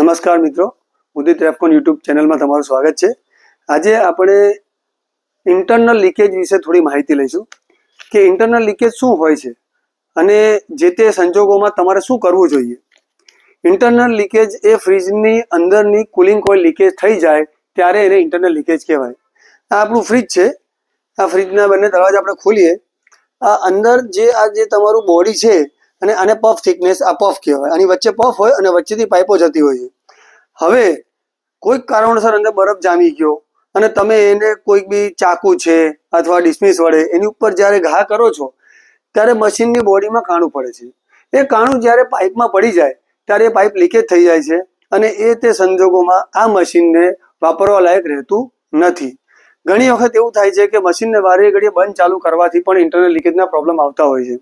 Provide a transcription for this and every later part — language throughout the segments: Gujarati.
નમસ્કાર મિત્રો, ઉદિત રેફકોન યુટ્યુબ ચેનલમાં તમારું સ્વાગત છે. આજે આપણે ઇન્ટરનલ લીકેજ વિશે થોડી માહિતી લઈશું કે ઇન્ટરનલ લીકેજ શું હોય છે અને જે તે સંજોગોમાં તમારે શું કરવું જોઈએ. ઇન્ટરનલ લીકેજ એ ફ્રીજની અંદરની કુલિંગ કોઇલ લીકેજ થઈ જાય ત્યારે એને ઇન્ટરનલ લીકેજ કહેવાય. આ આપણું ફ્રીજ છે. આ ફ્રીજના બંને દરવાજા આપણે ખોલીએ. આ અંદર જે આ જે તમારું બોડી છે અને આને પફ થિકનેસ આ પફ કહેવાય. આની વચ્ચે પફ હોય અને વચ્ચેથી પાઇપો જતી હોય છે. હવે, કોઈક કારણોસર અંદર બરફ જામી ગયો અને તમે એને કોઈક બી ચાકુ છે અથવા ડિસ્મિસ વડે એની ઉપર જ્યારે ઘા કરો છો, ત્યારે મશીનની બોડીમાં કાણું પડે છે. એ કાણું જ્યારે પાઇપમાં પડી જાય, ત્યારે એ પાઇપ લીકેજ થઈ જાય છે અને એ તે સંજોગોમાં આ મશીનને વાપરવા લાયક રહેતું નથી. ઘણી વખત એવું થાય છે કે મશીનને વારે ઘડીએ બંધ ચાલુ કરવાથી પણ ઇન્ટરનલ લીકેજના પ્રોબ્લેમ આવતા હોય છે.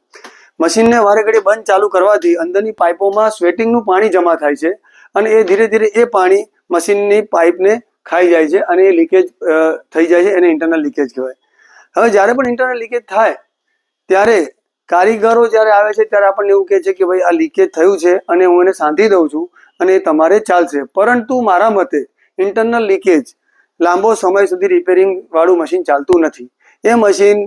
મશીનને વારે ઘડી બંધ ચાલુ કરવાથી અંદરની પાઇપોમાં સ્વેટિંગનું પાણી જમા થાય છે અને એ ધીરે ધીરે એ પાણી મશીનની પાઇપને ખાઈ જાય છે અને એ લીકેજ થઈ જાય છે એને ઇન્ટરનલ લીકેજ કહેવાય. હવે જ્યારે પણ ઇન્ટરનલ લીકેજ થાય, ત્યારે કારીગરો જ્યારે આવે છે ત્યારે આપણને એવું કહે છે કે ભાઈ, આ લીકેજ થયું છે અને હું એને સાંધી દઉં છું અને એ તમારે ચાલશે. પરંતુ મારા મતે ઇન્ટરનલ લીકેજ લાંબો સમય સુધી રિપેરિંગ વાળું મશીન ચાલતું નથી. એ મશીન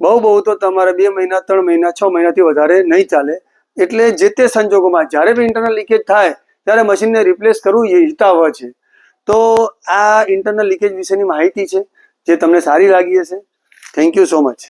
બહુ બહુ તો તમારે બે મહિના, ત્રણ મહિના, છ મહિનાથી વધારે નહીં ચાલે. એટલે જે તે સંજોગોમાં જ્યારે બી ઇન્ટરનલ લીકેજ થાય, ત્યારે મશીનને રિપ્લેસ કરવું એ હિતાવહ છે. તો આ ઇન્ટરનલ લીકેજ વિશેની માહિતી છે, જે તમને સારી લાગી હશે. Thank you so much